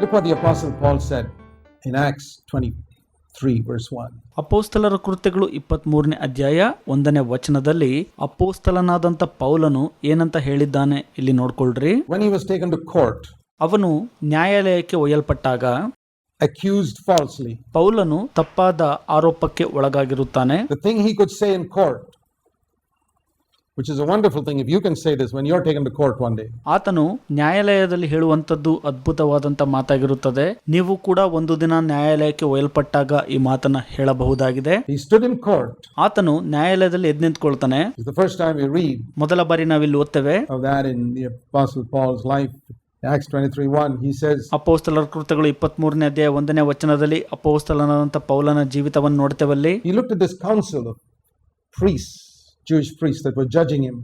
Look what the Apostle Paul said in Acts 23, verse 1. ಅಪೋಸ್ತಲರ ಕೃತ್ಯಗಳು ಇಪ್ಪತ್ತ್ ಮೂರನೇ ಅಧ್ಯಾಯ ಒಂದನೇ ವಚನದಲ್ಲಿ ಅಪೋಸ್ತಲನಾದಂತ ಪೌಲನು ಏನಂತ ಹೇಳಿದ್ದಾನೆ ಇಲ್ಲಿ ನೋಡ್ಕೊಳ್ರಿ. ಕೋರ್ಟ್ ಅವನು ನ್ಯಾಯಾಲಯಕ್ಕೆ ಒಯ್ಯಲ್ಪಟ್ಟಾಗ ಅಕ್ಯೂಸ್ಡ್ ಫಾಲ್ಸ್ಲಿ ಪೌಲನು ತಪ್ಪಾದ ಆರೋಪಕ್ಕೆ ಒಳಗಾಗಿರುತ್ತಾನೆ. Thing he could say in court which is a wonderful thing if you can say this when you're taken to court one day. ಆತನು ನ್ಯಾಯಾಲಯದಲ್ಲಿ heluvantaddu adbhutavadanta ಮಾತಾಗಿರುತ್ತದೆ ನೀವು ಕೂಡ ಒಂದು ದಿನ ನ್ಯಾಯಾಲಯಕ್ಕೆ ಒಯ್ಯಲ್ಪಟ್ಟಾಗ ಈ ಮಾತನ್ನ ಹೇಳಬಹುದಾಗಿದೆ He stood in court. ಆತನು ನ್ಯಾಯಾಲಯದಲ್ಲಿ ಎದ್ದು ನಿಂತ್ಕೊಳ್ತಾನೆ It's the first time we read ಮೊದಲ ಬಾರಿ ನಾವಿಲ್ಲಿ ಓದ್ತೇವೆ of that in the Apostle Paul's life. Acts 23 1, he says, ಅಪೋಸ್ತಲರ ಕೃತ್ಯಗಳು ಇಪ್ಪತ್ಮೂರನೇ ಅಧ್ಯಾಯ ಒಂದನೇ ವಚನದಲ್ಲಿ ಅಪೋಸ್ತಲನಾದಂಥ ಪೌಲನ ಜೀವಿತವನ್ನು ನೋಡ್ತೇವಲ್ಲಿ he looked at this council of priests,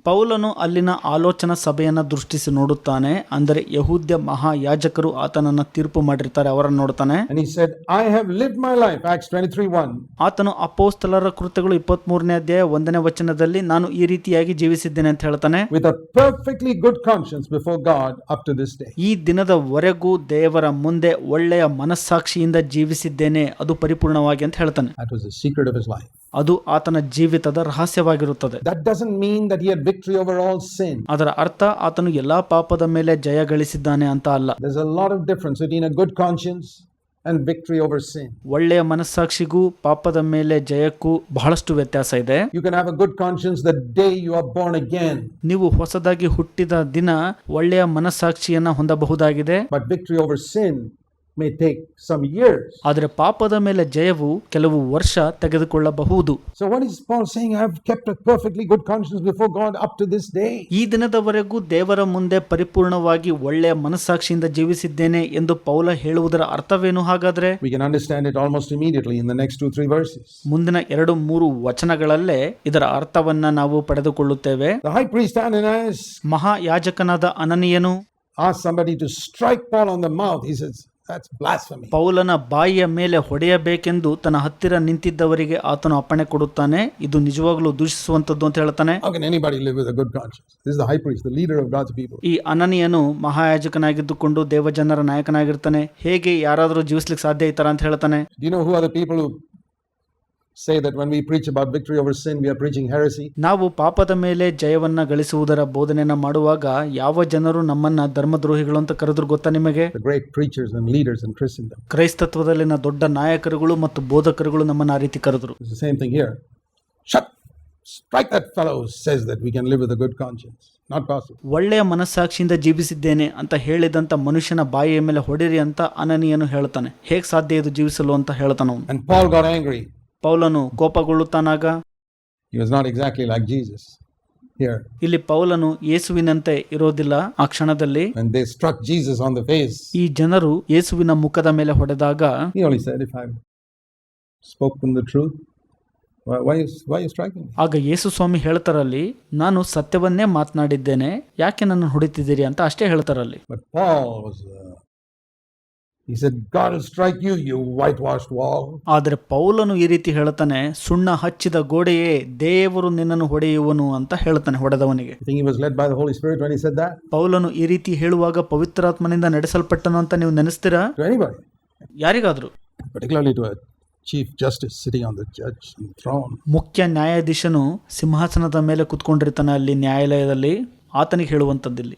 ಪೌಲನು ಅಲ್ಲಿನ ಆಲೋಚನಾ ಸಭೆಯನ್ನು ದೃಷ್ಟಿಸಿ ನೋಡುತ್ತಾನೆ. ಅಂದರೆ ಯಹೂದ್ಯ ಮಹಾಯಾಜಕರು ಆತನನ್ನ ತೀರ್ಪು ಮಾಡಿರ್ತಾರೆ ಅವರನ್ನು ನೋಡ್ತಾನೆ. And he said, I have lived my life, Acts 23 1, ಆತನು ಅಪೋಸ್ತಲರ ಕೃತ್ಯಗಳು ಇಪ್ಪತ್ಮೂರನೇ ಅಧ್ಯಾಯ ಒಂದನೇ ವಚನದಲ್ಲಿ ನಾನು ಈ ರೀತಿಯಾಗಿ ಜೀವಿಸಿದ್ದೇನೆ ಅಂತ ಹೇಳ್ತಾನೆ. With a perfectly good conscience before God up to this day. ಈ ದಿನದವರೆಗೂ ದೇವರ ಮುಂದೆ ಒಳ್ಳೆಯ ಮನಸ್ಸಾಕ್ಷಿಯಿಂದ ಜೀವಿಸಿದ್ದೇನೆ ಅದು ಪರಿಪೂರ್ಣವಾಗಿ ಅಂತ ಹೇಳ್ತಾನೆ. That was the secret of his life. ಅದು ಆತನ ಜೀವಿತದ ರಹಸ್ಯವಾಗಿರುತ್ತದೆ. ಅದರ ಅರ್ಥ ಆತನು ಎಲ್ಲಾ ಪಾಪದ ಮೇಲೆ ಜಯ ಗಳಿಸಿದ್ದಾನೆ ಅಂತ ಅಲ್ಲ. Good conscience and victory over sin ಒಳ್ಳೆಯ ಮನಸ್ಸಾಕ್ಷಿಗೂ ಪಾಪದ ಮೇಲೆ ಜಯಕ್ಕೂ ಬಹಳಷ್ಟು ವ್ಯತ್ಯಾಸ ಇದೆ. You can have a good conscience the day you are born ನೀವು ಹೊಸದಾಗಿ ಹುಟ್ಟಿದ ದಿನ ಒಳ್ಳೆಯ ಮನಸಾಕ್ಷಿಯನ್ನ ಹೊಂದಬಹುದಾಗಿದೆ. But victory over sin may take some years. ಆದರೆ ಪಾಪದ ಮೇಲೆ ಜಯವು ಕೆಲವು ವರ್ಷ ತೆಗೆದುಕೊಳ್ಳಬಹುದು So, what is Paul saying? I have kept a perfectly good conscience before God up to this day. ಈ ದಿನದವರೆಗೂ ದೇವರ ಮುಂದೆ ಪರಿಪೂರ್ಣವಾಗಿ ಒಳ್ಳೆಯ ಮನಸ್ಸಾಕ್ಷಿಯಿಂದ ಜೀವಿಸಿದ್ದೇನೆ ಎಂದು ಪೌಲ ಹೇಳುವುದರ ಅರ್ಥವೇನು ಹಾಗಾದ್ರೆ We can understand it almost immediately in the next two, three verses. ಮುಂದಿನ ಎರಡು ಮೂರು ವಚನಗಳಲ್ಲೇ ಇದರ ಅರ್ಥವನ್ನ ನಾವು ಪಡೆದುಕೊಳ್ಳುತ್ತೇವೆ The high priest Ananias ಮಹಾಯಾಜಕನಾದ ಅನನಿಯನು asked somebody to strike Paul on the mouth. He says. ಪೌಲನ ಬಾಯಿಯ ಮೇಲೆ ಹೊಡೆಯಬೇಕೆಂದು ತನ್ನ ಹತ್ತಿರ ನಿಂತಿದ್ದವರಿಗೆ ಆತನು ಅಪ್ಪಣೆ ಕೊಡುತ್ತಾನೆ. ಇದು ನಿಜವಾಗ್ಲೂ ದೂಷಿಸುವಂತದ್ದು ಅಂತ ಹೇಳ್ತಾನೆ. How can anybody live a good conscience? This is the high priest, the leader of God's people. ಈ ಅನನಿಯನು ಮಹಾಯಾಜಕನಾಗಿದ್ದುಕೊಂಡು ದೇವಜನರ ನಾಯಕನಾಗಿರ್ತಾನೆ. ಹೇಗೆ ಯಾರಾದರೂ ಜೀವಿಸ್ಲಿಕ್ಕೆ ಸಾಧ್ಯ ಇತ್ತಾರ ಅಂತ ಹೇಳ್ತಾನೆ. Say that when we preach about victory over sin, we are preaching heresy? ನಾವು ಪಾಪದ ಮೇಲೆ ಜಯವನ್ನ ಗಳಿಸುವುದರ ಬೋಧನೆಯನ್ನ ಮಾಡುವಾಗ ಯಾವ ಜನರು ನಮ್ಮನ್ನ ಧರ್ಮದ್ರೋಹಿಗಳು ಅಂತ ಕರೆದ್ರು ಗೊತ್ತಾ ನಿಮಗೆ The great preachers and leaders in Christendom. ಕ್ರೈಸ್ತತ್ವದಲ್ಲಿನ ದೊಡ್ಡ ನಾಯಕರುಗಳು ಮತ್ತು ಬೋಧಕರುಗಳು ನಮ್ಮನ್ನ ಆ ರೀತಿ ಕರೆದ್ರು It's the same thing here. Shut! Strike that fellow who says that we can live with a good conscience. Not possible. ಒಳ್ಳೆಯ ಮನಸ್ಸಾಕ್ಷಿಯಿಂದ ಜೀವಿಸಿದ್ದೇನೆ ಅಂತ ಹೇಳಿದಂತ ಮನುಷ್ಯನ ಬಾಯಿಯ ಮೇಲೆ ಹೊಡೆರಿ ಅಂತ ಅನನಿಯನು ಹೇಳ್ತಾನೆ ಹೇಗೆ ಸಾಧ್ಯ ಇದು ಜೀವಿಸಲು ಅಂತ ಹೇಳ್ತಾನ ಅವನು And Paul got angry. ಪೌಲನು ಕೋಪಗೊಳ್ಳುತ್ತಾನಾಗ He was not exactly like Jesus here. ಇಲ್ಲಿ ಪೌಲನು ಯೇಸುವಿನಂತೆ ಇರೋದಿಲ್ಲ ಆ ಕ್ಷಣದಲ್ಲಿ When they struck Jesus on the face, ಈ ಜನರು ಯೇಸುವಿನ ಮುಖದ ಮೇಲೆ ಹೊಡೆದಾಗ he only said, If I've spoken the truth, why, why, is, why you striking me? ಆಗ ಯೇಸು ಸ್ವಾಮಿ ಹೇಳ್ತಾರಲ್ಲಿ ನಾನು ಸತ್ಯವನ್ನೇ ಮಾತನಾಡಿದ್ದೇನೆ ಯಾಕೆ ನನ್ನ ಹೊಡಿತಿದ್ದೀರಿ ಅಂತ ಅಷ್ಟೇ ಹೇಳ್ತಾರಲ್ಲಿ But Paul was, uh, ಆದರೆ ಪೌಲನು ಈ ರೀತಿ ಹೇಳ್ತಾನೆ ಸುಣ್ಣ ಹಚ್ಚಿದ ಗೋಡೆಯೇ ದೇವರು ನಿನ್ನನ್ನು ಹೊಡೆಯುವನು ಅಂತ ಹೇಳ್ತಾನೆ ಹೊಡೆದವನಿಗೆ. ಪೌಲನು ಈ ರೀತಿ ಹೇಳುವಾಗ ಪವಿತ್ರಾತ್ಮನಿಂದ ನಡೆಸಲ್ಪಟ್ಟನು ಅಂತ ನೀವು ನೆನೆಸ್ತೀರಾ? ಯಾರಿಗಾದ್ರು. Chief Justice sitting on ಮುಖ್ಯ ನ್ಯಾಯಾಧೀಶನು ಸಿಂಹಾಸನದ ಮೇಲೆ ಕುತ್ಕೊಂಡಿರ್ತಾನೆ ಅಲ್ಲಿ ನ್ಯಾಯಾಲಯದಲ್ಲಿ. ಆತನಿಗೆ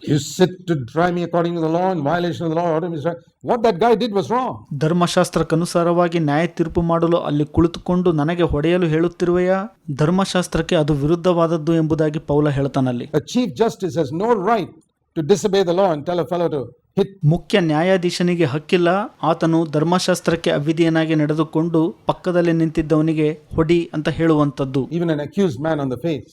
You sit to try me according to the law in violation of the law. order me to. What that guy did was wrong. ಧರ್ಮಶಾಸ್ತ್ರಕ್ಕನುಸಾರವಾಗಿ ನ್ಯಾಯ ತೀರ್ಪು ಮಾಡಲು ಅಲ್ಲಿ ಕುಳಿತುಕೊಂಡು ನನಗೆ ಹೊಡೆಯಲು ಹೇಳುತ್ತಿರುವೆಯಾ ಧರ್ಮಶಾಸ್ತ್ರಕ್ಕೆ ಅದು ವಿರುದ್ಧವಾದದ್ದು ಎಂಬುದಾಗಿ ಪೌಲ ಹೇಳ್ತಾನಲ್ಲಿ A chief justice has no right to disobey the law and tell a fellow to hit. ಮುಖ್ಯ ನ್ಯಾಯಾಧೀಶನಿಗೆ ಹಕ್ಕಿಲ್ಲ ಆತನು ಧರ್ಮಶಾಸ್ತ್ರಕ್ಕೆ ಅವಿಧಿಯನಾಗಿ ನಡೆದುಕೊಂಡು ಪಕ್ಕದಲ್ಲಿ ನಿಂತಿದ್ದವನಿಗೆ ಹೊಡಿ ಅಂತ ಹೇಳುವಂಥದ್ದು Even an accused man on the face.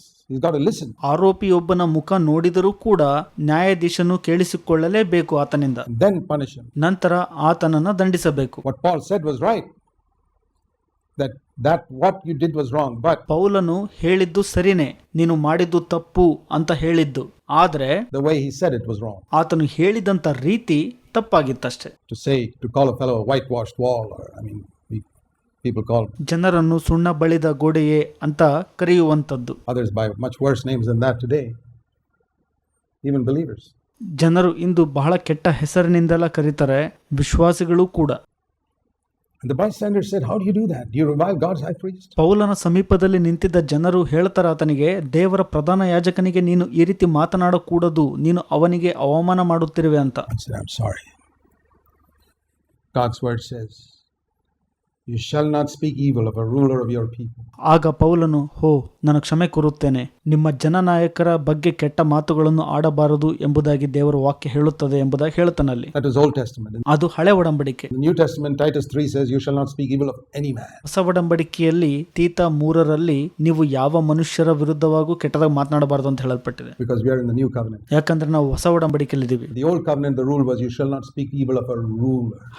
ಆರೋಪಿಯೊಬ್ಬನ ಮುಖ ನೋಡಿದರೂ ಕೂಡ ನ್ಯಾಯಾಧೀಶನು ಕೇಳಿಸಿಕೊಳ್ಳಲೇಬೇಕು ಆತನಿಂದ. ದೆನ್ ಪನಿಶ್ ನಂತರ ಆತನನ್ನು ದಂಡಿಸಬೇಕು. What Paul said was right that that what you did was wrong but ಪೌಲನು ಹೇಳಿದ್ದು ಸರಿನೇ ನೀನು ಮಾಡಿದ್ದು ತಪ್ಪು ಅಂತ ಹೇಳಿದ್ದು. ಆದರೆ the way he said it was wrong ಆತನು ಹೇಳಿದಂತ ರೀತಿ ತಪ್ಪಾಗಿತ್ತಷ್ಟೇ. To say to call a whitewashed wall I mean people call ಜನರನ್ನು ಸುಣ್ಣ ಬಳಿದ ಗೋಡೆಯೇ ಅಂತ ಕರೆಯುವಂಥದ್ದು others by much worse names than that today. Even believers. ಜನರು ಇಂದು ಬಹಳ ಕೆಟ್ಟ ಹೆಸರಿನಿಂದೆಲ್ಲ ಕರೀತಾರೆ ವಿಶ್ವಾಸಿಗಳು ಕೂಡ And the bystander said, How do you do that? Do you revile God's high priest? ಪೌಲನ ಸಮೀಪದಲ್ಲಿ ನಿಂತಿದ್ದ ಜನರು ಹೇಳ್ತಾರೆ ಆತನಿಗೆ ದೇವರ ಪ್ರಧಾನ ಯಾಜಕನಿಗೆ ನೀನು ಈ ರೀತಿ ಮಾತನಾಡಕೂಡದು ನೀನು ಅವನಿಗೆ ಅವಮಾನ ಮಾಡುತ್ತಿರುವೆ ಅಂತ I said, I'm sorry. God's word says, You shall not speak evil of a ruler of your people. ಆಗ ಪೌಲನು, ಹೋ ನಾನು ಕ್ಷಮೆ ಕೋರುತ್ತೇನೆ ನಿಮ್ಮ ಜನನಾಯಕರ ಬಗ್ಗೆ ಕೆಟ್ಟ ಮಾತುಗಳನ್ನು ಆಡಬಾರದು ಎಂಬುದಾಗಿ ದೇವರ ವಾಕ್ಯ ಹೇಳುತ್ತದೆ ಎಂಬುದಾಗಿ ಹೇಳ್ತಾನಲ್ಲಿ. ಅದು ಹಳೆ ಒಡಂಬಡಿಕೆ new test Testament, Titus 3 says, You shall not speak evil of any man. ಹೊಸ ಒಡಂಬಡಿಕೆಯಲ್ಲಿ ತೀತ ಮೂರರಲ್ಲಿ ನೀವು ಯಾವ ಮನುಷ್ಯರ ವಿರುದ್ಧವಾಗೂ ಕೆಟ್ಟದಾಗಿ ಮಾತನಾಡಬಾರದು ಅಂತ ಹೇಳಲ್ಪಟ್ಟಿದೆ. ಯಾಕಂದ್ರೆ ನಾವು ಹೊಸ ಒಡಂಬಡಿಕೆಯಲ್ಲಿ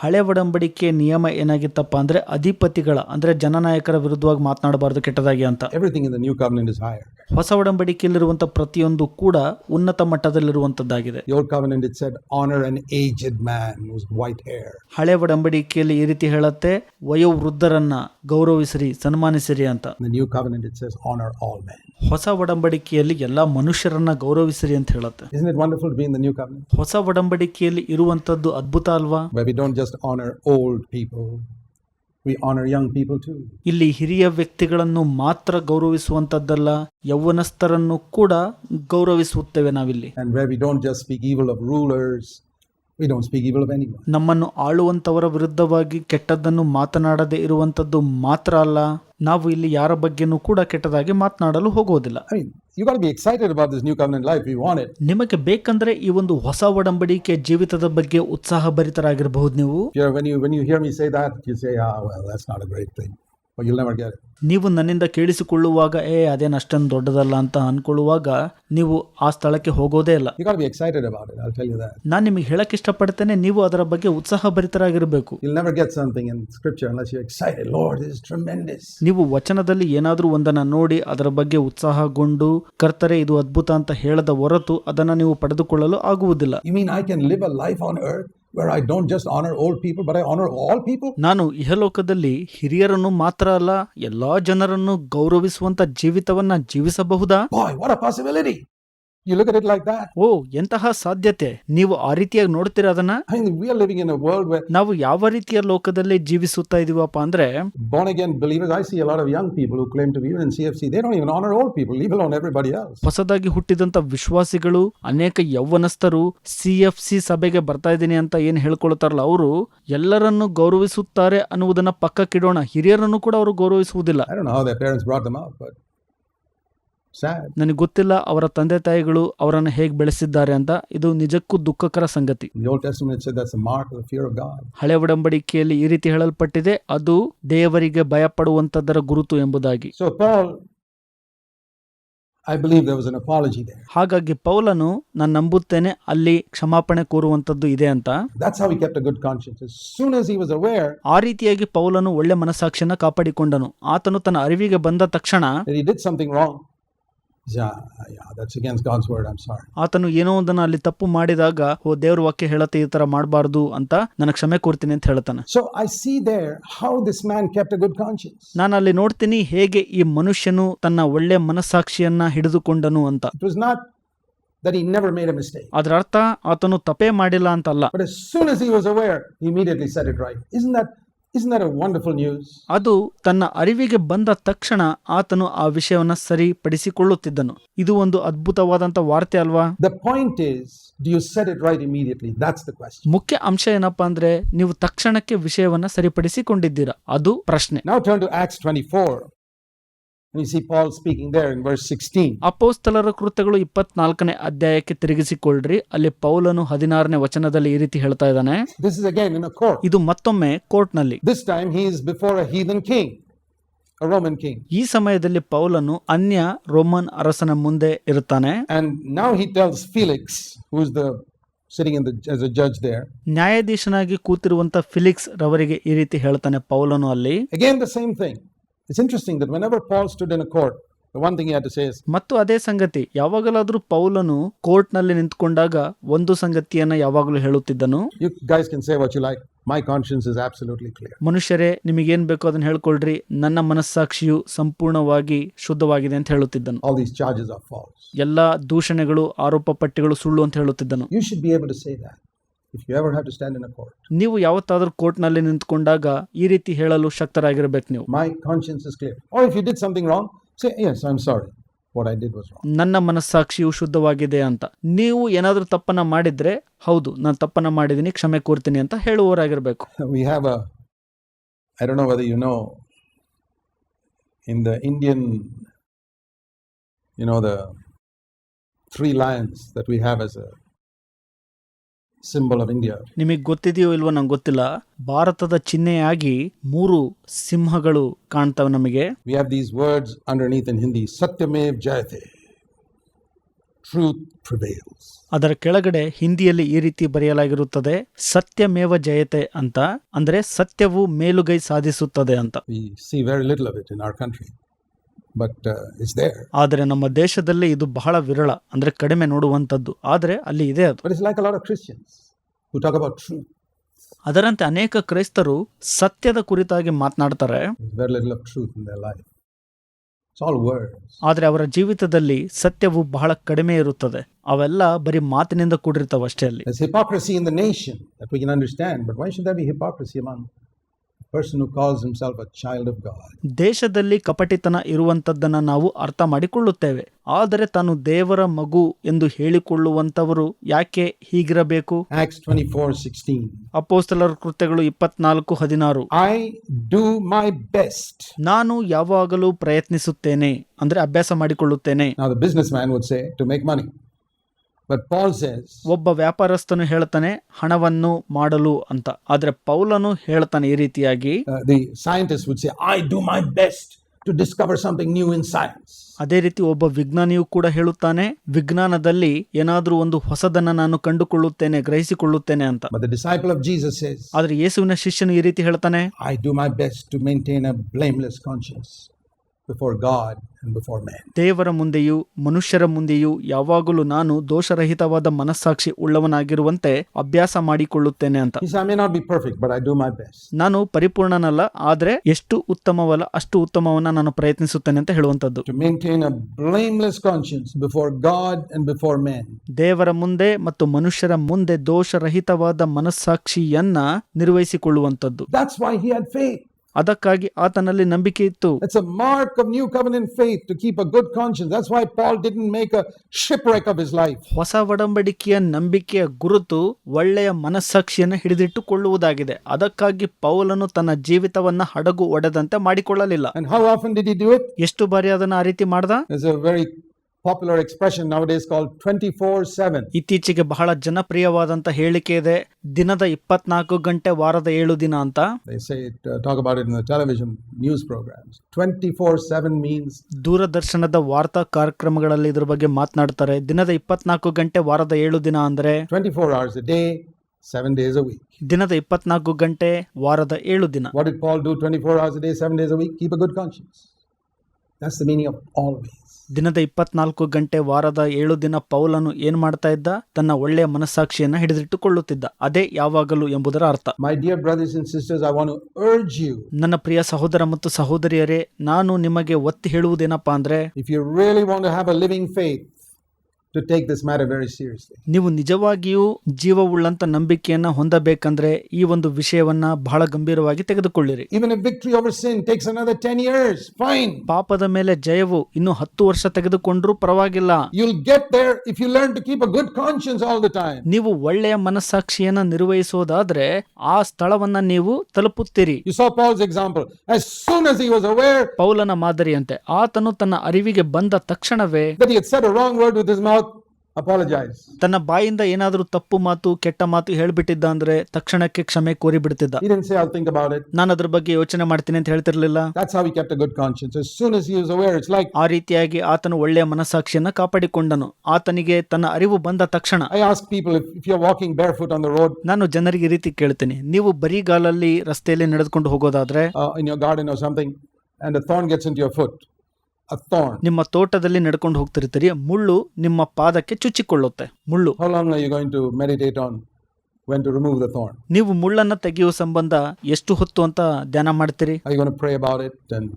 ಹಳೆ ಒಡಂಬಡಿಕೆ ನಿಯಮ ಏನಾಗಿತ್ತಪ್ಪ ಅಂದ್ರೆ ಅಧಿಪತಿಗಳ ಅಂದ್ರೆ ಜನನಾಯಕರ ವಿರುದ್ಧವಾಗಿ ಮಾತನಾಡಬಾರದು ಕೆಟ್ಟದಾಗಿ ಅಂತ everything in the new covenant is higher. ಹೊಸ ಒಡಂಬಡಿಕೆಯಲ್ಲಿರುವಂತಹ ಪ್ರತಿಯೊಂದು ಕೂಡ ಉನ್ನತ ಮಟ್ಟದಲ್ಲಿರುವಂತದ್ದಾಗಿದೆ ಸೆಡ್ ಆನರ್ ಮ್ಯಾನ್ ವೈಟ್ ಹಳೆ ವಡಂಬಡಿಕೆಯಲ್ಲಿ ಈ ರೀತಿ ಹೇಳುತ್ತೆ ವಯೋ ವೃದ್ಧರನ್ನ ಸನ್ಮಾನಿಸಿರಿ ಅಂತ. ನ್ಯೂ ಆನರ್ ಆಲ್ ಮ್ಯಾನ್ ಹೊಸ ವಡಂಬಡಿಕೆಯಲ್ಲಿ ಎಲ್ಲಾ ಮನುಷ್ಯರನ್ನ ಗೌರವಿಸಿರಿ ಅಂತ ಹೇಳುತ್ತೆ. ಹೊಸ ವಡಂಬಡಿಕೆಯಲ್ಲಿ ಇರುವಂತದ್ದು ಅದ್ಭುತ ಅಲ್ವಾ? ಬೇಬಿ ಆನರ್ ಓಲ್ಡ್ ಪೀಪಲ್ ಇಲ್ಲಿ ಹಿರಿಯ ವ್ಯಕ್ತಿಗಳನ್ನು ಮಾತ್ರ ಗೌರವಿಸುವಂತದ್ದಲ್ಲ ಯೌವನಸ್ಥರನ್ನು ಕೂಡ ಗೌರವಿಸುತ್ತೇವೆ ನಾವಿಲ್ಲಿ. We don't speak evil of anyone. ನಮ್ಮನ್ನು ಆಳುವಂತವರ ವಿರುದ್ಧವಾಗಿ ಕೆಟ್ಟದ್ದನ್ನು ಮಾತನಾಡದೇ ಇರುವಂತದ್ದು ಮಾತ್ರ ಅಲ್ಲ ನಾವು ಇಲ್ಲಿ ಯಾರ ಬಗ್ಗೆನೂ ಕೂಡ ಕೆಟ್ಟದಾಗಿ ಮಾತನಾಡಲು ಹೋಗೋದಿಲ್ಲ got to be excited about this new covenant life. We want it. ನಿಮಗೆ ಬೇಕಂದ್ರೆ ಈ ಒಂದು ಹೊಸ ಒಡಂಬಡಿಕೆ ಜೀವಿತದ ಬಗ್ಗೆ ಉತ್ಸಾಹ ಭರಿತರಾಗಿರಬಹುದು ನೀವು Yeah, when you when you hear me say that, you say, "Ah, well, that's not a ಯೋಚನೆ ಮಾಡಿದ್ದಾರೆ ನೀವು ನನ್ನಿಂದ ಕೇಳಿಸಿಕೊಳ್ಳುವಾಗ ಏ ಅದೇನು ಅಷ್ಟೊಂದು ದೊಡ್ಡದಲ್ಲ ಅಂತ ಅನ್ಕೊಳ್ಳುವಾಗ ನೀವು ಆ ಸ್ಥಳಕ್ಕೆ ಹೋಗೋದೇ ಇಲ್ಲ. ನಾನು ನಿಮಗೆ ಹೇಳಕ್ ಇಷ್ಟಪಡ್ತೇನೆ ನೀವು ಅದರ ಬಗ್ಗೆ ಉತ್ಸಾಹ ಭರಿತರಾಗಿರಬೇಕು ನೀವು ವಚನದಲ್ಲಿ ಏನಾದರೂ ಒಂದನ್ನು ನೋಡಿ ಅದರ ಬಗ್ಗೆ ಉತ್ಸಾಹಗೊಂಡು ಕರ್ತರೆ ಇದು ಅದ್ಭುತ ಅಂತ ಹೇಳದ ಹೊರತು ಅದನ್ನು ನೀವು ಪಡೆದುಕೊಳ್ಳಲು ಆಗುವುದಿಲ್ಲ. Where I don't just honor old people, but I honor all people? ನಾನು ಇಹಲೋಕದಲ್ಲಿ ಹಿರಿಯರನ್ನು ಮಾತ್ರ ಅಲ್ಲ ಎಲ್ಲಾ ಜನರನ್ನು ಗೌರವಿಸುವಂತ ಜೀವಿತವನ್ನ ಜೀವಿಸಬಹುದಾ Boy, what a possibility! You look it like that ಓ ಎಂತಹ ಸಾಧ್ಯತೆ? ನೀವು ಆ ರೀತಿಯಾಗಿ ನೋಡ್ತೀರ ಅದನ್ನ? ವಿ ಆರ್ ನಾವು ಯಾವ ರೀತಿಯ ಲೋಕದಲ್ಲಿ ಜೀವಿಸುತ್ತಾ ಇದೀವಪ್ಪ ಅಂದ್ರೆ born again believers I see a lot ಹೊಸದಾಗಿ ಹುಟ್ಟಿದಂತ ವಿಶ್ವಾಸಿಗಳು ಅನೇಕ ಯೌವನಸ್ಥರು ಸಿ ಸಭೆಗೆ ಬರ್ತಾ ಇದ್ದೀನಿ ಅಂತ ಏನ್ ಹೇಳ್ಕೊಳ್ತಾರಲ್ಲ ಅವರು ಎಲ್ಲರನ್ನು ಗೌರವಿಸುತ್ತಾರೆ ಅನ್ನುವುದನ್ನ ಪಕ್ಕಕ್ಕಿಡೋಣ. ಹಿರಿಯರನ್ನು ಕೂಡ ಅವರು ಗೌರವಿಸುವುದಿಲ್ಲ. ನನಗೆ ಗೊತ್ತಿಲ್ಲ ಅವರ ತಂದೆ ತಾಯಿಗಳು ಅವರನ್ನು ಹೇಗೆ ಬೆಳೆಸಿದ್ದಾರೆ ಅಂತ. ಇದು ನಿಜಕ್ಕೂ ದುಃಖಕರ ಸಂಗತಿ. ಹಳೆ ಒಡಂಬಡಿಕೆಯಲ್ಲಿ ಈ ರೀತಿ ಹೇಳಲ್ಪಟ್ಟಿದೆ ಅದು ದೇವರಿಗೆ ಭಯಪಡುವಂತದ್ದರ ಗುರುತು ಎಂಬುದಾಗಿ. Believe there was an apology there. ಹಾಗಾಗಿ ಪೌಲನು ನಾನು ನಂಬುತ್ತೇನೆ ಅಲ್ಲಿ ಕ್ಷಮಾಪಣೆ ಕೋರುವಂತದ್ದು ಇದೆ ಅಂತ. As soon as he was aware ಆ ರೀತಿಯಾಗಿ ಪೌಲನು ಒಳ್ಳೆ ಮನಸಾಕ್ಷಿಯನ್ನ ಕಾಪಾಡಿಕೊಂಡನು. ಆತನು ತನ್ನ ಅರಿವಿಗೆ ಬಂದ ತಕ್ಷಣ that he did something wrong, ಆತನು ಏನೋ ಒಂದನ್ನ ಅಲ್ಲಿ ತಪ್ಪು ಮಾಡಿದಾಗ ಓ ದೇವ್ರ ವಾಕ್ಯ ಹೇಳತ್ತೆ ಈ ತರ ಮಾಡಬಾರ್ದು ಅಂತ ನನಗೆ ಕ್ಷಮೆ ಕೊಡ್ತೀನಿ ಅಂತ ಹೇಳ್ತಾನೆ. So I see there how this man kept good conscience ನಾನು ಅಲ್ಲಿ ನೋಡ್ತೀನಿ ಹೇಗೆ ಈ ಮನುಷ್ಯನು ತನ್ನ ಒಳ್ಳೆ ಮನಸ್ಸಾಕ್ಷಿಯನ್ನ ಹಿಡಿದುಕೊಂಡನು ಅಂತ. That he never made a mistake. But as soon as he was aware, he immediately set it right. Isn't that ಅದು ತನ್ನ ಅರಿವಿಗೆ ಬಂದ ತಕ್ಷಣ ಆತನು ಆ ವಿಷಯವನ್ನ ಸರಿಪಡಿಸಿಕೊಳ್ಳುತ್ತಿದ್ದನು. ಇದು ಒಂದು ಅದ್ಭುತವಾದಂತ ವಾರ್ತೆ ಅಲ್ವಾ? The point is you set it right question. ಮುಖ್ಯ ಅಂಶ ಏನಪ್ಪಾ ಅಂದ್ರೆ ನೀವು ತಕ್ಷಣಕ್ಕೆ ವಿಷಯವನ್ನ ಸರಿಪಡಿಸಿಕೊಂಡಿದ್ದೀರಾ? ಅದು ಪ್ರಶ್ನೆ. Twenty four Acts 24. And you see Paul speaking there in verse 16. ಅಪೋಸ್ತಲರ ಕೃತ್ಯಗಳು ಇಪ್ಪತ್ನಾಲ್ಕನೇ ಅಧ್ಯಾಯಕ್ಕೆ ತಿರುಗಿಸಿಕೊಳ್ಳ್ರಿ ಅಲ್ಲಿ ಪೌಲನು ಹದಿನಾರನೇ ವಚನದಲ್ಲಿ ಈ ರೀತಿ ಹೇಳ್ತಾ ಇದ್ದಾನೆ This is again in a court. ಇದು ಮತ್ತೊಮ್ಮೆ ಕೋರ್ಟ್ನಲ್ಲಿ This time he is before a heathen king, a Roman king. ಈ ಸಮಯದಲ್ಲಿ ಪೌಲನು ಅನ್ಯ ರೋಮನ್ ಅರಸನ ಮುಂದೆ ಇರುತ್ತಾನೆ And now he tells Felix, who is the sitting in the as a judge there, ನ್ಯಾಯಾಧೀಶನಾಗಿ ಕೂತಿರುವಂತ ಫಿಲಿಕ್ಸ್ ರವರಿಗೆ ಈ ರೀತಿ ಹೇಳ್ತಾನೆ ಪೌಲನು ಅಲ್ಲಿ again the same thing. It's interesting that whenever Paul stood in a court, the one thing he had to say is, ಮತ್ತು ಅದೇ ಸಂಗತಿ ಯಾವಾಗಲಾದರೂ ಪೌಲನು ಕೋರ್ಟ್ನಲ್ಲಿ ನಿಂತ್ಕೊಂಡಾಗ ಒಂದು ಸಂಗತಿಯನ್ನ ಯಾವಾಗಲೂ ಹೇಳುತ್ತಿದ್ದನು You guys can say what you like. My conscience is absolutely clear. ಮನುಷ್ಯರೇ ನಿಮಗೇನ್ ಬೇಕೋ ಅದನ್ನ ಹೇಳ್ಕೊಳ್ರಿ ನನ್ನ ಮನಸ್ಸಾಕ್ಷಿಯು ಸಂಪೂರ್ಣವಾಗಿ ಶುದ್ಧವಾಗಿದೆ ಅಂತ ಹೇಳುತ್ತಿದ್ದನು all these charges of false. ಎಲ್ಲಾ ದೂಷಣೆಗಳು ಆರೋಪ ಪಟ್ಟಿಗಳು ಸುಳ್ಳು ಅಂತ ಹೇಳುತ್ತಿದ್ದನು you should be able to say that if you ever have to in a court. ನೀವು ಯಾವತ್ತಾದರೂ ಕೋರ್ಟ್ನಲ್ಲಿ ನಿಂತ್ಕೊಂಡಾಗ ಈ ರೀತಿ ಹೇಳಲು ಶಕ್ತರಾಗಿರ್ಬೇಕು ನೀವು ಮೈ conscience is clear. Or if you did something wrong, say, Yes, I'm sorry. What I did was wrong. ನನ್ನ ಮನಸ್ಸಾಕ್ಷಿಯು ಶುದ್ಧವಾಗಿದೆ ಅಂತ ನೀವು ಏನಾದರೂ ತಪ್ಪನ್ನ ಮಾಡಿದ್ರೆ ಹೌದು ನಾನು ತಪ್ಪನ್ನ ಮಾಡಿದ್ದೀನಿ ಕ್ಷಮೆ ಕೋರ್ತೀನಿ ಅಂತ ಹೇಳುವವರಾಗಿರ್ಬೇಕು We have I I don't know whether you know, in the Indian, you know, the three lions that we have as symbol of India ನಿಮಿಗೆ ಗೊತ್ತಿದೆಯೋ ಇಲ್ವೋ ನಂಗೆ ಗೊತ್ತಿಲ್ಲ. ಭಾರತದ ಚಿಹ್ನೆಯಾಗಿ ಮೂರು ಸಿಂಹಗಳು ಕಾಣ್ತಾವೆ ನಮಗೆ. We are these words underneath in Hindi Satyamev Jayate ಫ್ರೂ ಟ್ರೇ ಅದರ ಕೆಳಗಡೆ ಹಿಂದಿಯಲ್ಲಿ ಈ ರೀತಿ ಬರೆಯಲಾಗಿರುತ್ತದೆ ಸತ್ಯಮೇವ ಜಯತೆ ಅಂತ. ಅಂದ್ರೆ ಸತ್ಯವು ಮೇಲುಗೈ ಸಾಧಿಸುತ್ತದೆ ಅಂತ. Is not country but is there ಆದರೆ ನಮ್ಮ ದೇಶದಲ್ಲಿ ಇದು ಬಹಳ ವಿರಳ ಅಂದ್ರೆ ಕಡಿಮೆ ನೋಡುವಂತದ್ದು ಆದರೆ ಅಲ್ಲಿ ಇದೆ ಅದು. ಅದರಂತೆ ಅನೇಕ ಕ್ರೈಸ್ತರು ಸತ್ಯದ ಕುರಿತಾಗಿ ಮಾತನಾಡ್ತಾರೆ. ವೆರಿ ಆದರೆ ಅವರ ಜೀವಿತದಲ್ಲಿ ಸತ್ಯವು ಬಹಳ ಕಡಿಮೆ ಇರುತ್ತದೆ. ಅವೆಲ್ಲ ಬರೀ ಮಾತಿನಿಂದ ಕೂಡಿರ್ತವಷ್ಟೇ ಅಲ್ಲಿ. ಹಿಪಾಕ್ರಸಿ ಇನ್ ದೇಶದಲ್ಲಿ ಕಪಟಿತನ ಇರುವಂತದ್ದನ್ನ ನಾವು ಅರ್ಥ ಮಾಡಿಕೊಳ್ಳುತ್ತೇವೆ. ಆದರೆ ತಾನು ದೇವರ ಮಗು ಎಂದು ಹೇಳಿಕೊಳ್ಳುವಂತವರು ಯಾಕೆ ಹೀಗಿರಬೇಕು? Acts 24 16. ಅಪೋಸ್ತಲರ ಕೃತ್ಯಗಳು ಇಪ್ಪತ್ನಾಲ್ಕು ಹದಿನಾರು. ಐ ಡೂ ಮೈ ಬೆಸ್ಟ್ ನಾನು ಯಾವಾಗಲೂ ಪ್ರಯತ್ನಿಸುತ್ತೇನೆ. ಅಂದ್ರೆ ಅಭ್ಯಾಸ ಮಾಡಿಕೊಳ್ಳುತ್ತೇನೆ. Now, say to make say ಒಬ್ಬ ವ್ಯಾಪಾರಸ್ಥನು ಹೇಳ್ತಾನೆ ಹಣವನ್ನು ಮಾಡಲು ಅಂತ. ಆದರೆ ಪೌಲನು ಹೇಳ್ತಾನೆ ಈ ರೀತಿಯಾಗಿ the scientist would say I do my best to discover something new in science ಅದೇ ರೀತಿ ಒಬ್ಬ ವಿಜ್ಞಾನಿಯು ಕೂಡ ಹೇಳುತ್ತಾನೆ ವಿಜ್ಞಾನದಲ್ಲಿ ಏನಾದರೂ ಒಂದು ಹೊಸದನ್ನ ನಾನು ಕಂಡುಕೊಳ್ಳುತ್ತೇನೆ ಗ್ರಹಿಸಿಕೊಳ್ಳುತ್ತೇನೆ ಅಂತ. ಜೀಸಸ್ ಇಸ್ ಆದ್ರೆ ಯೇಸುವಿನ ಶಿಷ್ಯನು ಈ ರೀತಿ ಹೇಳ್ತಾನೆ I do my best to maintain a blameless conscious God and before men. ದೇವರ ಮುಂದೆಯೂ ಮನುಷ್ಯರ ಮುಂದೆಯೂ ಯಾವಾಗಲೂ ನಾನು ದೋಷರಹಿತವಾದ ಮನಸ್ಸಾಕ್ಷಿ ಉಳ್ಳವನಾಗಿರುವಂತೆ ಅಭ್ಯಾಸ ಮಾಡಿಕೊಳ್ಳುತ್ತೇನೆ ಅಂತ. ನಾನು ಪರಿಪೂರ್ಣನಲ್ಲ ಆದ್ರೆ ಎಷ್ಟು ಉತ್ತಮವಲ್ಲ ಅಷ್ಟು ಉತ್ತಮವನ್ನ ನಾನು ಪ್ರಯತ್ನಿಸುತ್ತೇನೆ ಅಂತ ಹೇಳುವಂತದ್ದು. ದೇವರ ಮುಂದೆ ಮತ್ತು ಮನುಷ್ಯರ ಮುಂದೆ ದೋಷರಹಿತವಾದ ಮನಸ್ಸಾಕ್ಷಿಯನ್ನ ನಿರ್ವಹಿಸಿಕೊಳ್ಳುವಂತದ್ದು. ಅದಕ್ಕಾಗಿ ಆತನಲ್ಲಿ ನಂಬಿಕೆ ಇತ್ತು. It's a mark of new covenant faith to keep a good conscience that's why Paul didn't make a shipwreck of his life ಹೊಸ ಒಡಂಬಡಿಕೆಯ ನಂಬಿಕೆಯ ಗುರುತು ಒಳ್ಳೆಯ ಮನಸ್ಸಾಕ್ಷಿಯನ್ನು ಹಿಡಿದಿಟ್ಟುಕೊಳ್ಳುವುದಾಗಿದೆ. ಅದಕ್ಕಾಗಿ ಪೌಲನು ತನ್ನ ಜೀವಿತವನ್ನ ಹಡಗು ಒಡೆದಂತೆ ಮಾಡಿಕೊಳ್ಳಲಿಲ್ಲ. How often did you do ಎಷ್ಟು ಬಾರಿ ಅದನ್ನ ಆ ರೀತಿ ಮಾಡ್ದ? Is a very popular expression nowadays called 24 7. ಇತ್ತೀಚೆಗೆ ಬಹಳ ಜನಪ್ರಿಯವಾದಂತ ಹೇಳಿಕೆ ಇದೆ ದಿನದ ಇಪ್ಪತ್ನಾಲ್ಕು ಗಂಟೆ ವಾರದ ಏಳು ದಿನ ಅಂತ They say it, uh, talk about it in the television news programs. 24 7 means ದೂರದರ್ಶನದ ವಾರ್ತಾ ಕಾರ್ಯಕ್ರಮಗಳಲ್ಲಿ ಇದರ ಬಗ್ಗೆ ಮಾತನಾಡ್ತಾರೆ ದಿನದ ಇಪ್ಪತ್ನಾಲ್ಕು ಗಂಟೆ ವಾರದ ಏಳು ದಿನ ಅಂದ್ರೆ 24 hours a day, seven days a week. ದಿನದ ಇಪ್ಪತ್ನಾಲ್ಕು ಗಂಟೆ ವಾರದ ಏಳು ದಿನ What it call do 24 hours a day, 7 days a week? Keep a good conscience. That's the meaning of always. ದಿನದ ಇಪ್ಪತ್ನಾಲ್ಕು ಗಂಟೆ ವಾರದ ಏಳು ದಿನ ಪೌಲನು ಏನ್ ಮಾಡ್ತಾ ಇದ್ದ? ತನ್ನ ಒಳ್ಳೆಯ ಮನಸ್ಸಾಕ್ಷಿಯನ್ನ ಹಿಡಿದಿಟ್ಟುಕೊಳ್ಳುತ್ತಿದ್ದ. ಅದೇ ಯಾವಾಗಲೂ ಎಂಬುದರ ಅರ್ಥ. My dear brothers and sisters I want urge you ನನ್ನ ಪ್ರಿಯ ಸಹೋದರ ಮತ್ತು ಸಹೋದರಿಯರೇ ನಾನು ನಿಮಗೆ ಒತ್ತಿ ಹೇಳುವುದೇನಪ್ಪಾ ಅಂದ್ರೆ if you really want to have a living faith, to take this matter very seriously. ನೀವು ನಿಜವಾಗಿಯೂ ಜೀವವುಳ್ಳಂತ ನಂಬಿಕೆಯನ್ನ ಹೊಂದಬೇಕಂದ್ರೆ ಈ ಒಂದು ವಿಷಯವನ್ನ ಬಹಳ ಗಂಭೀರವಾಗಿ ತೆಗೆದುಕೊಳ್ಳಿರಿ Even if victory over sin takes another 10 years, fine. ಪಾಪದ ಮೇಲೆ ಜಯವು ಇನ್ನು ಹತ್ತು ವರ್ಷ ತೆಗೆದುಕೊಂಡ್ರೂ ಪರವಾಗಿಲ್ಲ You'll get there if you learn to keep a good conscience all the time. ನೀವು ಒಳ್ಳೆಯ ಮನಸ್ಸಾಕ್ಷಿಯನ್ನ ನಿರ್ವಹಿಸೋದಾದ್ರೆ ಆ ಸ್ಥಳವನ್ನ ನೀವು ತಲುಪುತ್ತೀರಿ You saw Paul's example. As soon as he was aware ಪೌಲನ ಮಾದರಿಯಂತೆ ಆತನು ತನ್ನ ಅರಿವಿಗೆ ಬಂದ ತಕ್ಷಣವೇ that he had said a wrong word with his mouth, ತನ್ನ ಬಾಯಿಂದ ಏನಾದ್ರೂ ತಪ್ಪು ಮಾತು ಕೆಟ್ಟ ಮಾತು ಹೇಳ್ಬಿಟ್ಟಿದ್ದ ಅಂದ್ರೆ ತಕ್ಷಣಕ್ಕೆ ಕ್ಷಮೆ ಕೋರಿ ಬಿಡ್ತಿದ್ದ ನಾನು ಅದ್ರ ಬಗ್ಗೆ ಯೋಚನೆ ಮಾಡ್ತೀನಿ ಅಂತ ಹೇಳ್ತಿರ್ಲಿಲ್ಲ. ಆ ರೀತಿಯಾಗಿ ಆತನು ಒಳ್ಳೆಯ ಮನಸಾಕ್ಷಿಯನ್ನ ಕಾಪಾಡಿಕೊಂಡನು. ಆತನಿಗೆ ತನ್ನ ಅರಿವು ಬಂದ ತಕ್ಷಣ ಐ ಪೀಪಲ್ ವಾಕಿಂಗ್ ನಾನು ಜನರಿಗೆ ರೀತಿ ಕೇಳ್ತೀನಿ. ನೀವು ಬರೀಗಾಲಲ್ಲಿ ರಸ್ತೆಯಲ್ಲಿ ನಡೆದುಕೊಂಡು ಹೋಗೋದಾದ್ರೆ in guard something and food ನಿಮ್ಮ ತೋಟದಲ್ಲಿ ನಡ್ಕೊಂಡು ಹೋಗ್ತಿರ್ತೀರಿ ಮುಳ್ಳು ನಿಮ್ಮ ಪಾದಕ್ಕೆ ಚುಚ್ಚಿಕೊಳ್ಳುತ್ತೆ ಮುಳ್ಳು How long are you going to meditate on when to remove the thorn? ನೀವು ಮುಳ್ಳನ್ನ ತೆಗೆಯುವ ಸಂಬಂಧ ಎಷ್ಟು ಹೊತ್ತು ಅಂತ ಧ್ಯಾನ ಮಾಡ್ತೀರಿ Are going to pray about it and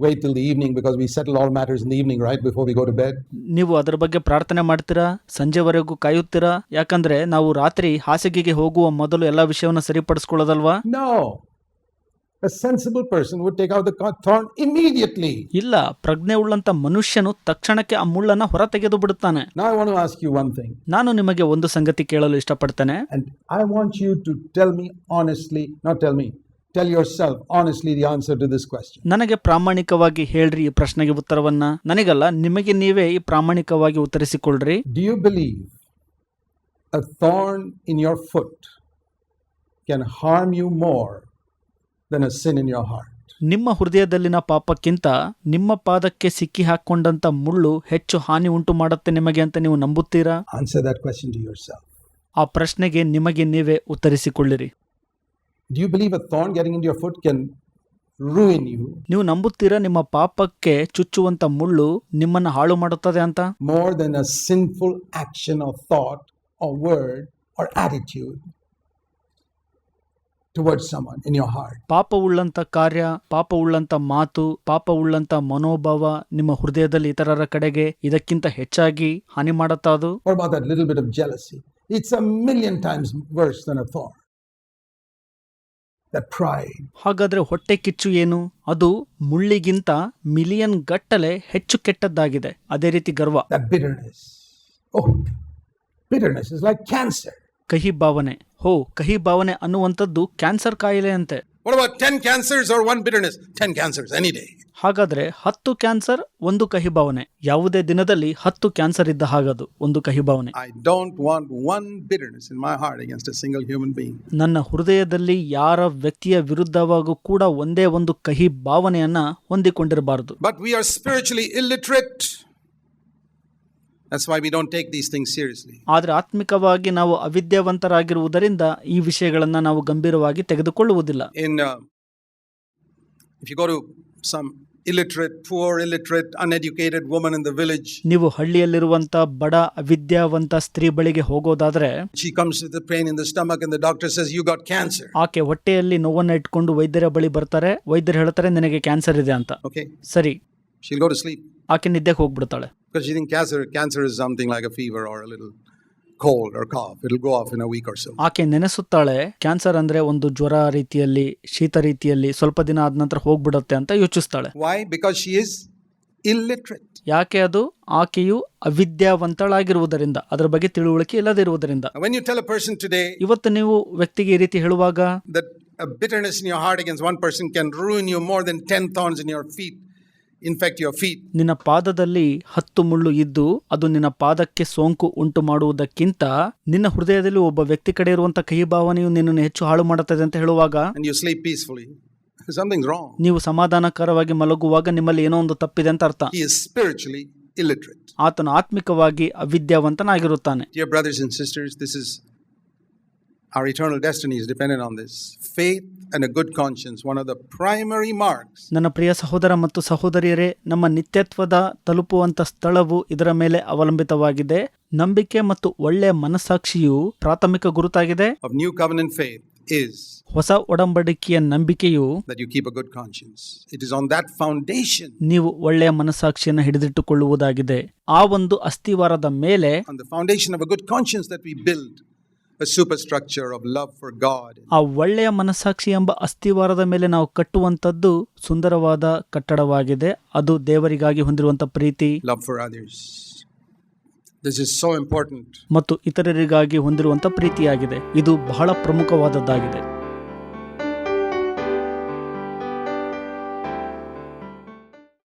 wait till the evening because we settle all matters in the evening, right, before we go to bed? ನೀವು ಅದರ ಬಗ್ಗೆ ಪ್ರಾರ್ಥನೆ ಮಾಡ್ತೀರಾ ಸಂಜೆವರೆಗೂ ಕಾಯುತ್ತೀರಾ ಯಾಕಂದ್ರೆ ನಾವು ರಾತ್ರಿ ಹಾಸಿಗೆಗೆ ಹೋಗುವ ಮೊದಲು ಎಲ್ಲ sari ಸರಿಪಡಿಸ್ಕೊಳ್ಳೋದಲ್ವಾ No. A sensible person would take out the thorn immediately. ಇಲ್ಲ ಪ್ರಜ್ಞೆ ಉಳ್ಳಂತ ಮನುಷ್ಯನು ತಕ್ಷಣಕ್ಕೆ ಆ ಮುಳ್ಳನ್ನ ಹೊರ ತೆಗೆದು ಬಿಡುತ್ತಾನೆ Now, I want to ask you one thing, ನಾನು ನಿಮಗೆ ಒಂದು ಸಂಗತಿ ಕೇಳಲು ಇಷ್ಟಪಡ್ತೇನೆ and I want you to tell me honestly, not tell me, tell yourself honestly the answer to this question. ನನಗೆ ಪ್ರಾಮಾಣಿಕವಾಗಿ ಹೇಳ್ರಿ ಈ ಪ್ರಶ್ನೆಗೆ ಉತ್ತರವನ್ನ ನನಗಲ್ಲ ನಿಮಗೆ ನೀವೇ ಈ ಪ್ರಾಮಾಣಿಕವಾಗಿ ಉತ್ತರಿಸಿಕೊಳ್ಳ್ರಿ Do you believe a thorn in your foot can harm you more than a sin in your heart? ನಿಮ್ಮ ಹೃದಯದಲ್ಲಿನ ಪಾಪಕ್ಕಿಂತ ನಿಮ್ಮ ಪಾದಕ್ಕೆ ಸಿಕ್ಕಿ ಹಾಕೊಂಡಂತ ಮುಳ್ಳು ಹೆಚ್ಚು ಹಾನಿ ಉಂಟು ಮಾಡುತ್ತೆ ನಿಮಗೆ ಅಂತ ನೀವು ನಂಬುತ್ತೀರಾ Answer that question to yourself. ಆ ಪ್ರಶ್ನೆಗೆ ನಿಮಗೆ ನೀವೇ ಉತ್ತರಿಸಿಕೊಳ್ಳಿರಿ Do you believe a thorn getting into your foot can ruin you ನೀವು ನಂಬುತ್ತೀರಾ ನಿಮ್ಮ ಪಾಪಕ್ಕೆ ಚುಚ್ಚುವಂತ ಮುಳ್ಳು ನಿಮ್ಮನ್ನ ಹಾಳು ಮಾಡುತ್ತದೆ ಅಂತ more than a sinful action or thought or word or attitude toward someone in your heart ಪಾಪ ಉಳ್ಳಂತ ಕಾರ್ಯ ಪಾಪ ಉಳ್ಳಂತ ಮಾತು ಪಾಪ ಉಳ್ಳಂತ ಮನೋಭಾವ ನಿಮ್ಮ ಹೃದಯದಲ್ಲಿ ಇತರರ ಕಡೆಗೆ ಇದಕ್ಕಿಂತ ಹೆಚ್ಚಾಗಿ ಹಾನಿ ಮಾಡುತ್ತಾ ಅದು? ಲಿಟಲ್ ಹಾಗಾದ್ರೆ ಹೊಟ್ಟೆ ಕಿಚ್ಚು ಏನು? ಅದು ಮುಳ್ಳಿಗಿಂತ ಮಿಲಿಯನ್ ಗಟ್ಟಲೆ ಹೆಚ್ಚು ಕೆಟ್ಟದ್ದಾಗಿದೆ. ಅದೇ ರೀತಿ ಗರ್ವ. ಬಿರ್ನೆಸ್ ಓ ಬಿರ್ನೆಸ್ ಲೈಕ್ ಕ್ಯಾನ್ಸರ್ ಕಹಿ ಭಾವನೆ ಹೋ ಕಹಿ ಭಾವನೆ ಅನ್ನುವಂಥದ್ದು ಕ್ಯಾನ್ಸರ್ ಕಾಯಿಲೆ ಅಂತೆ. ಹಾಗಾದ್ರೆ ಹತ್ತು ಕ್ಯಾನ್ಸರ್ ಒಂದು ಕಹಿ ಭಾವನೆ ಯಾವುದೇ ದಿನದಲ್ಲಿ ಹತ್ತು ಕ್ಯಾನ್ಸರ್ ಇದ್ದ ಹಾಗದು ಒಂದು ಕಹಿ ಭಾವನೆ I don't want one bitterness in my heart against a single human being ನನ್ನ ಹೃದಯದಲ್ಲಿ ಯಾರ ವ್ಯಕ್ತಿಯ ವಿರುದ್ಧವಾಗೂ ಕೂಡ ಒಂದೇ ಒಂದು ಕಹಿ ಭಾವನೆಯನ್ನ ಹೊಂದಿಕೊಂಡಿರಬಾರದು. But we are spiritually illiterate That's why we don't take these things seriously. ಆದರೆ ಆತ್ಮಿಕವಾಗಿ ನಾವು ಅವಿದ್ಯಾವಂತರಾಗಿರುವುದರಿಂದ ಈ ವಿಷಯಗಳನ್ನು ನಾವು ಗಂಭೀರವಾಗಿ ತೆಗೆದುಕೊಳ್ಳುವುದಿಲ್ಲ In uh, if you go to some illiterate, poor, illiterate, uneducated woman in the village, ನೀವು ಹಳ್ಳಿಯಲ್ಲಿರುವಂತ ಬಡ ಅವಿದ್ಯಾವಂತ ಸ್ತ್ರೀ ಬಳಿಗೆ ಹೋಗೋದಾದ್ರೆ she comes with a pain in the stomach, and the doctor says you got cancer. ಆಕೆ ಹೊಟ್ಟೆಯಲ್ಲಿ ನೋವನ್ನ ಇಟ್ಕೊಂಡು ವೈದ್ಯರ ಬಳಿ ಬರ್ತಾರೆ ವೈದ್ಯರು ಹೇಳ್ತಾರೆ ನಿನಗೆ ಕ್ಯಾನ್ಸರ್ ಇದೆ ಅಂತ Okay, ಸರಿ she'll go to sleep. ಆಕೆ ನಿದ್ದೆಗೆ ಹೋಗ್ಬಿಡ್ತಾಳೆ Because you think cancer, cancer is something like a fever or a little cold or cough. It'll go off in a week or so. ಆಕೆ ನೆನೆಸುತ್ತಾಳೆ ಕ್ಯಾನ್ಸರ್ ಅಂದ್ರೆ ಒಂದು ಜ್ವರ ರೀತಿಯಲ್ಲಿ ಶೀತ ರೀತಿಯಲ್ಲಿ ಸ್ವಲ್ಪ ದಿನ ಆದ ನಂತರ ಹೋಗ್ಬಿಡುತ್ತೆ ಅಂತ ಯೋಚಿಸ್ತಾಳೆ Why? Because she is illiterate. ಯಾಕೆ ಅದು ಆಕೆಯು ಅವಿದ್ಯಾವಂತಳಾಗಿರುವುದರಿಂದ ಅದರ ಬಗ್ಗೆ ತಿಳುವಳಿಕೆ ಇಲ್ಲದಿರುವುದರಿಂದ when you tell a person today ಇವತ್ತು ನೀವು ವ್ಯಕ್ತಿಗೆ ಈ ರೀತಿ ಹೇಳುವಾಗ that a bitterness in your heart against one person can ruin you more than 10 thorns in your feet, infect your feet, ನಿನ್ನ ಪಾದದಲ್ಲಿ ಹತ್ತು ಮುಳ್ಳು ಇದ್ದು ಅದು ನಿನ್ನ ಪಾದಕ್ಕೆ ಸೋಂಕು ಉಂಟು ಮಾಡುವುದಕ್ಕಿಂತ ನಿನ್ನ ಹೃದಯದಲ್ಲಿ ಒಬ್ಬ ವ್ಯಕ್ತಿ ಕಡೆ ಇರುವಂತಹ ಕಹಿ ಭಾವನೆಯು ನಿನ್ನನ್ನು ಹೆಚ್ಚು ಹಾಳು ಮಾಡುತ್ತದೆ ಅಂತ ಹೇಳುವಾಗ and you sleep peacefully, something's wrong. ನೀವು ಸಮಾಧಾನಕರವಾಗಿ ಮಲಗುವಾಗ ನಿಮ್ಮಲ್ಲಿ ಏನೋ ಒಂದು ತಪ್ಪಿದೆ ಅಂತ ಅರ್ಥ He is spiritually illiterate. ಆತನು ಆತ್ಮಿಕವಾಗಿ ಅವಿದ್ಯಾವಂತನಾಗಿರುತ್ತಾನೆ Dear brothers and sisters, this is our eternal destiny is dependent on this. Faith and a good conscience, one of the primary marks ನನ್ನ ಪ್ರಿಯ ಸಹೋದರ ಮತ್ತು ಸಹೋದರಿಯರೇ ನಮ್ಮ ನಿತ್ಯತ್ವದ ತಲುಪುವಂತ ಸ್ಥಳವು ಇದರ ಮೇಲೆ ಅವಲಂಬಿತವಾಗಿದೆ ನಂಬಿಕೆ ಮತ್ತು ಒಳ್ಳೆಯ ಮನಸ್ಸಾಕ್ಷಿಯು ಪ್ರಾಥಮಿಕ ಗುರುತಾಗಿದೆ of new covenant faith is ಹೊಸ ಒಡಂಬಡಿಕೆಯ ನಂಬಿಕೆಯು that you keep a good conscience. It is on that foundation, ನೀವು ಒಳ್ಳೆಯ ಮನಸ್ಸಾಕ್ಷಿಯನ್ನು ಹಿಡಿದಿಟ್ಟುಕೊಳ್ಳುವುದಾಗಿದೆ ಆ ಒಂದು ಅಸ್ಥಿವಾರದ ಮೇಲೆ on the foundation of a good conscience, that we build a superstructure of love for God, ಆ ಒಳ್ಳೆಯ ಮನಸ್ಸಾಕ್ಷಿ ಎಂಬ ಅಸ್ಥಿವಾರದ ಮೇಲೆ ನಾವು ಕಟ್ಟುವಂತದ್ದು ಸುಂದರವಾದ ಕಟ್ಟಡವಾಗಿದೆ. ಅದು ದೇವರಿಗಾಗಿ ಹೊಂದಿರುವಂತ ಪ್ರೀತಿ. Love for others. This is so important. ಮತ್ತು ಇತರರಿಗಾಗಿ ಹೊಂದಿರುವಂತ ಪ್ರೀತಿಯಾಗಿದೆ. ಇದು ಬಹಳ ಪ್ರಮುಖವಾದದ್ದಾಗಿದೆ.